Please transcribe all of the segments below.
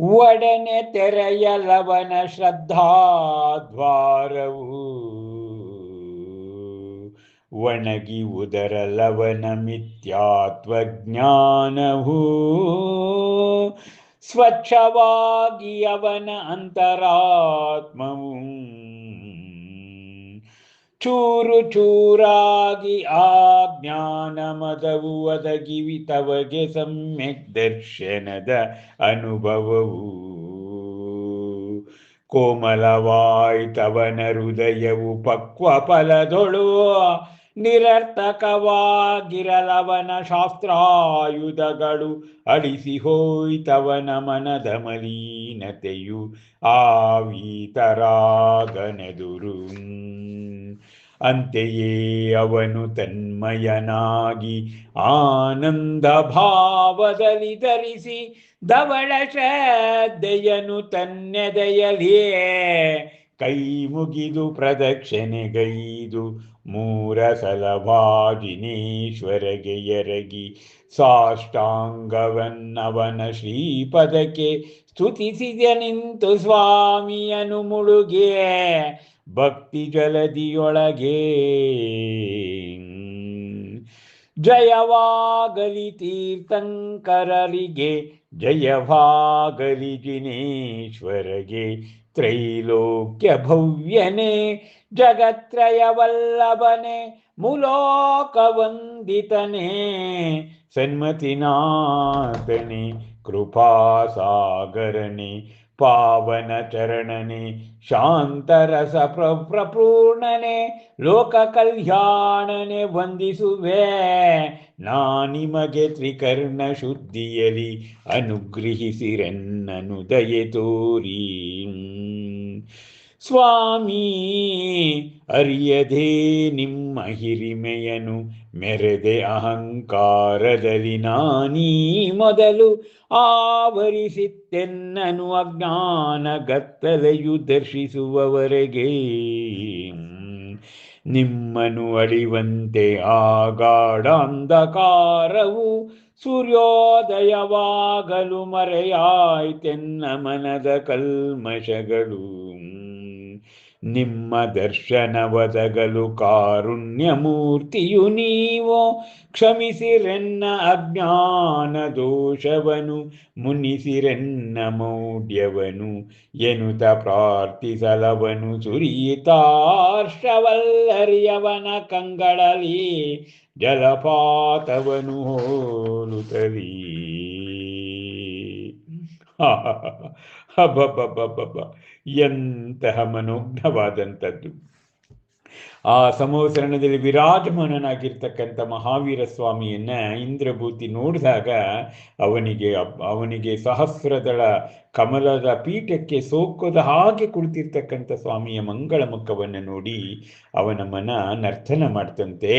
ಒಡನೆ ತೆರೆಯಲವನ ಶ್ರದ್ಧಾದ್ವಾರವು ಒಣಗಿ ಉದರಲವನ ಮಿಥ್ಯಾತ್ವಜ್ಞಾನವು ಸ್ವಚ್ಛವಾಗಿ ಅವನ ಅಂತರಾತ್ಮವು ಚೂರು ಚೂರಾಗಿ ಆ ಜ್ಞಾನ ಮದವು ಒದಗಿವಿತವಗೆ ಸಮ್ಯಕ್ ದರ್ಶನದ ಅನುಭವವು. ಕೋಮಲವಾಯ್ತವನ ಹೃದಯವು ಪಕ್ವ ಫಲದೊಳು ನಿರರ್ಥಕವಾಗಿರಲವನ ಶಾಸ್ತ್ರಾಯುಧಗಳು ಅಳಿಸಿ ಹೋಯ್ತವನ ಮನದ ಮಲೀನತೆಯು ಆವೀತರಾಗನೆದುರು. ಅಂತೆಯೇ ಅವನು ತನ್ಮಯನಾಗಿ ಆನಂದ ಭಾವದಲ್ಲಿ ಧರಿಸಿ ಧವಳ ಶ್ರದ್ಧೆಯನು ತನ್ನೆದೆಯಲಿಯೇ ಕೈ ಮುಗಿದು ಪ್ರದಕ್ಷಿಣೆಗೈದು ಮೂರ ಸಲಭಾಜಿನೇಶ್ವರಗೆ ಎರಗಿ ಸಾಷ್ಟಾಂಗವನ್ನವನ ಶ್ರೀಪದಕ್ಕೆ ಸ್ತುತಿಸಿದ ನಿಂತು ಸ್ವಾಮಿಯನು ಮುಳುಗೆ ಭಕ್ತಿ ಜಲದಿಯೊಳಗೆ ಜಯವಾಗಲಿ ತೀರ್ಥಂಕರರಿಗೆ ಜಯವಾಗಲಿ ಜಿನೇಶ್ವರಗೆ ತ್ರೈಲೋಕ್ಯ ಭವ್ಯನೆ ಜಗತ್ರಯವಲ್ಲಭನೆ ಮುಲೋಕ ವಂದಿತನೆ ಸನ್ಮತಿನಾಥನೆ ಕೃಪಾಸಾಗರನೆ ಪಾವನ ಚರಣನೆ ಶಾಂತರಸ ಪ್ರ, ಪ್ರಪೂರ್ಣನೆ ಲೋಕ ಕಲ್ಯಾಣನೆ ವಂದಿಸುವೆ. ನಾ ನಿಮಗೆ ತ್ರಿಕರ್ಣ ಶುದ್ಧಿಯಲಿ ಅನುಗ್ರಹಿಸಿರೆನ್ನನು ದಯೆ ತೋರಿ. ಸ್ವಾಮಿ, ಅರಿಯದೆ ನಿಮ್ಮ ಹಿರಿಮೆಯನು ಮೆರೆದೆ ಅಹಂಕಾರದಲ್ಲಿ ನಾನೀ ಮೊದಲು ಆವರಿಸಿತ್ತೆನ್ನನು ಅಜ್ಞಾನ ಗತ್ತಲೆಯು ದರ್ಶಿಸುವವರೆಗೆ. ನಿಮ್ಮನು ಅಳಿವಂತೆ ಆಗಾಡಾಂಧಕಾರವು ಸೂರ್ಯೋದಯವಾಗಲು ಮರೆಯಾಯ್ತೆನ್ನ ಮನದ ಕಲ್ಮಶಗಳು. ನಿಮ್ಮ ದರ್ಶನವದಗಲು ಕಾರುಣ್ಯ ಮೂರ್ತಿಯು ನೀವು. ಕ್ಷಮಿಸಿರೆನ್ನ ಅಜ್ಞಾನ ದೋಷವನು, ಮುನಿಸಿರೆನ್ನ ಮೌಢ್ಯವನು. ಎನುತ ಪ್ರಾರ್ಥಿಸಲವನು ಸುರೀತಾರ್ಷವಲ್ಲರಿಯವನ ಕಂಗಳಲಿ. ಜಲಪಾತವನು ಹೋಲುತ್ತಲೀ. ಎಂತಹ ಮನೋಜ್ಞವಾದಂಥದ್ದು ಆ ಸಮೋಸರಣದಲ್ಲಿ ವಿರಾಜಮಾನನಾಗಿರ್ತಕ್ಕಂಥ ಮಹಾವೀರ ಸ್ವಾಮಿಯನ್ನ ಇಂದ್ರಭೂತಿ ನೋಡಿದಾಗ ಅವನಿಗೆ ಅವನಿಗೆ ಸಹಸ್ರದಳ ಕಮಲದ ಪೀಠಕ್ಕೆ ಸೋಕದ ಹಾಗೆ ಕುಳಿತಿರ್ತಕ್ಕಂಥ ಸ್ವಾಮಿಯ ಮಂಗಳ ಮುಖವನ್ನು ನೋಡಿ ಅವನ ಮನ ನರ್ತನ ಮಾಡ್ತಂತೆ.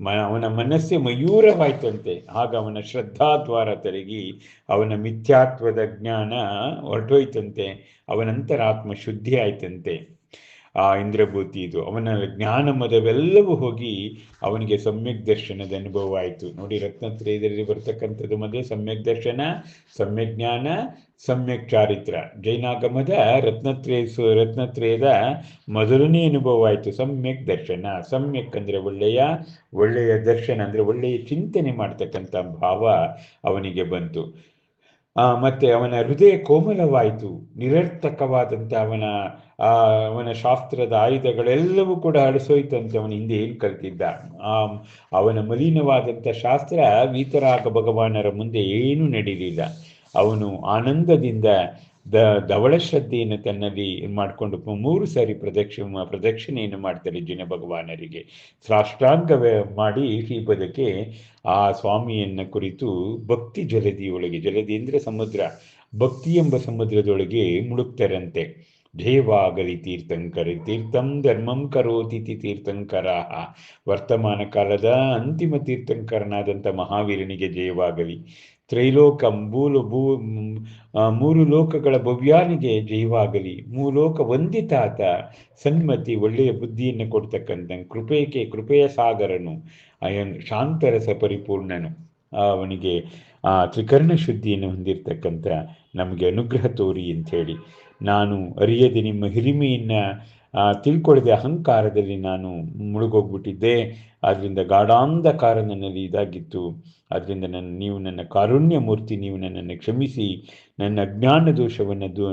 ಮ, ಅವನ ಮನಸ್ಸೆ ಮಯೂರವಾಯ್ತಂತೆ. ಆಗ ಅವನ ಶ್ರದ್ಧಾದ್ವಾರ ತೆರಗಿ ಅವನ ಮಿಥ್ಯಾತ್ವದ ಜ್ಞಾನ ಹೊರಟೋಯ್ತಂತೆ. ಅವನಂತರಾತ್ಮ ಶುದ್ಧಿ ಆಯ್ತಂತೆ ಆ ಇಂದ್ರಭೂತಿ ಇದು. ಅವನ ಜ್ಞಾನ ಮದವೆಲ್ಲವೂ ಹೋಗಿ ಅವನಿಗೆ ಸಮ್ಯಕ್ ದರ್ಶನದ ಅನುಭವ ಆಯಿತು. ನೋಡಿ ರತ್ನತ್ರಯದಲ್ಲಿ ಬರ್ತಕ್ಕಂಥದ್ದು ಮೊದಲು ಸಮ್ಯಕ್ ದರ್ಶನ, ಸಮ್ಯಕ್ ಜ್ಞಾನ, ಸಮ್ಯಕ್ ಚಾರಿತ್ರ. ಜೈನಾಗಮದ ರತ್ನತ್ರಯ ರತ್ನತ್ರಯದ ಮೊದಲನೇ ಅನುಭವ ಆಯಿತು. ಸಮ್ಯಕ್ ದರ್ಶನ. ಸಮ್ಯಕ್ ಅಂದರೆ ಒಳ್ಳೆಯ ಒಳ್ಳೆಯ ದರ್ಶನ ಅಂದರೆ ಒಳ್ಳೆಯ ಚಿಂತನೆ ಮಾಡ್ತಕ್ಕಂಥ ಭಾವ ಅವನಿಗೆ ಬಂತು. ಮತ್ತೆ ಅವನ ಹೃದಯ ಕೋಮಲವಾಯಿತು. ನಿರರ್ಥಕವಾದಂತೆ ಅವನ, ಆ, ಅವನ ಶಾಸ್ತ್ರದ ಆಯುಧಗಳೆಲ್ಲವೂ ಕೂಡ ಅಳಿಸೋಯ್ತಂತೆ ಅವನ ಹಿಂದೆ ಏನು ಕಲ್ತಿದ್ದ. ಆ ಅವನ ಮಲಿನವಾದಂಥ ಶಾಸ್ತ್ರ ವೀತರಾಗ ಭಗವಾನರ ಮುಂದೆ ಏನೂ ನಡೀಲಿಲ್ಲ. ಅವನು ಆನಂದದಿಂದ ದ ಧವಳ ಶ್ರದ್ಧೆಯನ್ನು ತನ್ನಲ್ಲಿ ಮಾಡಿಕೊಂಡು ಮೂರು ಸಾರಿ ಪ್ರದಕ್ಷ ಪ್ರದಕ್ಷಿಣೆಯನ್ನು ಮಾಡ್ತಾರೆ ಜಿನ ಭಗವಾನರಿಗೆ. ಸಾಷ್ಟಾಂಗ ಮಾಡಿ ಶ್ರೀಪದಕ್ಕೆ ಆ ಸ್ವಾಮಿಯನ್ನ ಕುರಿತು ಭಕ್ತಿ ಜಲದಿಯೊಳಗೆ ಜಲದಿ ಅಂದರೆ ಸಮುದ್ರ, ಭಕ್ತಿ ಎಂಬ ಸಮುದ್ರದೊಳಗೆ ಮುಳುಗ್ತಾರಂತೆ. ದೇವಾಗಲಿ ತೀರ್ಥಂಕರ ತೀರ್ಥಂ ಧರ್ಮಂ ಕರೋತಿಥಿ ತೀರ್ಥಂಕರ ವರ್ತಮಾನ ಕಾಲದ ಅಂತಿಮ ತೀರ್ಥಂಕರನಾದಂಥ ಮಹಾವೀರನಿಗೆ ಜಯವಾಗಲಿ. ತ್ರೈಲೋಕ ಮೂಲು ಭೂ ಮೂರು ಲೋಕಗಳ ಭವ್ಯಾನಿಗೆ ಮೂರು ಮೂಲೋಕ ವಂದಿತಾತ ಸನ್ಮತಿ ಒಳ್ಳೆಯ ಬುದ್ಧಿಯನ್ನು ಕೊಡ್ತಕ್ಕಂಥ ಕೃಪೆಗೆ ಕೃಪೆಯ ಸಾಗರನು ಅಯನ್ ಶಾಂತರಸ ಪರಿಪೂರ್ಣನು. ಅವನಿಗೆ ಆ ತ್ರಿಕರ್ಣ ಶುದ್ಧಿಯನ್ನು ಹೊಂದಿರತಕ್ಕಂಥ ನಮಗೆ ಅನುಗ್ರಹ ತೋರಿ ಅಂಥೇಳಿ. ನಾನು ಅರಿಯದೆ ನಿಮ್ಮ ಹಿರಿಮೆಯನ್ನು ತಿಳ್ಕೊಳ್ಳದೆ ಅಹಂಕಾರದಲ್ಲಿ ನಾನು ಮುಳುಗೋಗ್ಬಿಟ್ಟಿದ್ದೆ. ಅದರಿಂದ ಗಾಢಾಂಧಕಾರ ನನ್ನಲ್ಲಿ ಇದಾಗಿತ್ತು. ಅದರಿಂದ ನನ್ನ, ನೀವು ನನ್ನ ಕಾರುಣ್ಯ ಮೂರ್ತಿ, ನೀವು ನನ್ನನ್ನು ಕ್ಷಮಿಸಿ, ನನ್ನ ಅಜ್ಞಾನ ದೋಷವನ್ನು ದೂ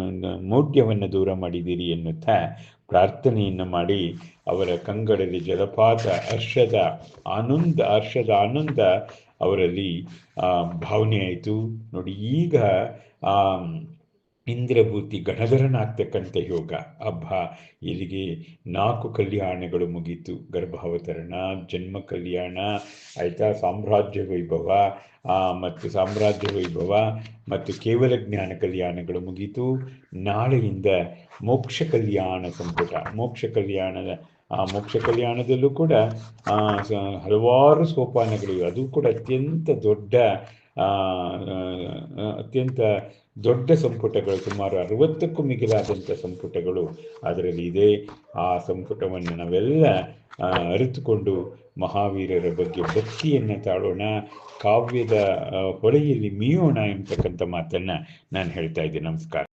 ಮೌಢ್ಯವನ್ನು ದೂರ ಮಾಡಿದ್ದೀರಿ ಎನ್ನುತ್ತಾ ಪ್ರಾರ್ಥನೆಯನ್ನು ಮಾಡಿ ಅವರ ಕಂಗಳಲ್ಲಿ ಜಲಪಾತ, ಹರ್ಷದ, ಆನಂದ ಹರ್ಷದ, ಆನಂದ ಅವರಲ್ಲಿ ಭಾವನೆ ಆಯಿತು. ನೋಡಿ, ಈಗ ಇಂದ್ರಭೂತಿ ಗಣಧರನಾಗ್ತಕ್ಕಂಥ ಯೋಗ. ಅಬ್ಬ, ಇಲ್ಲಿಗೆ ನಾಲ್ಕು ಕಲ್ಯಾಣಗಳು ಮುಗೀತು. ಗರ್ಭಾವತರಣ, ಜನ್ಮ ಕಲ್ಯಾಣ, ಆಯಿತಾ? ಸಾಮ್ರಾಜ್ಯ ವೈಭವ ಮತ್ತು ಸಾಮ್ರಾಜ್ಯ ವೈಭವ ಮತ್ತು ಕೇವಲ ಜ್ಞಾನ ಕಲ್ಯಾಣಗಳು ಮುಗೀತು. ನಾಳೆಯಿಂದ ಮೋಕ್ಷ ಕಲ್ಯಾಣ ಸಂಪುಟ. ಮೋಕ್ಷ ಕಲ್ಯಾಣದ, ಆ, ಮೋಕ್ಷ ಕಲ್ಯಾಣದಲ್ಲೂ ಕೂಡ ಹಲವಾರು ಸೋಪಾನಗಳಿವೆ. ಅದು ಕೂಡ ಅತ್ಯಂತ ದೊಡ್ಡ ಅತ್ಯಂತ ದೊಡ್ಡ ಸಂಪುಟಗಳು ಸುಮಾರು ಅರವತ್ತಕ್ಕೂ ಮಿಗಿಲಾದಂಥ ಸಂಪುಟಗಳು. ಅದರಲ್ಲಿ ಇದೆ ಆ ಸಂಪುಟವನ್ನು ನಾವೆಲ್ಲ ಅರಿತುಕೊಂಡು ಮಹಾವೀರರ ಬಗ್ಗೆ ಭಕ್ತಿಯನ್ನು ತಾಳೋಣ, ಕಾವ್ಯದ ಹೊಳೆಯಲ್ಲಿ ಮೀಯೋಣ ಎಂಬತಕ್ಕಂಥ ಮಾತನ್ನು ನಾನು ಹೇಳ್ತಾ ಇದ್ದೀನಿ ನಮಸ್ಕಾರ.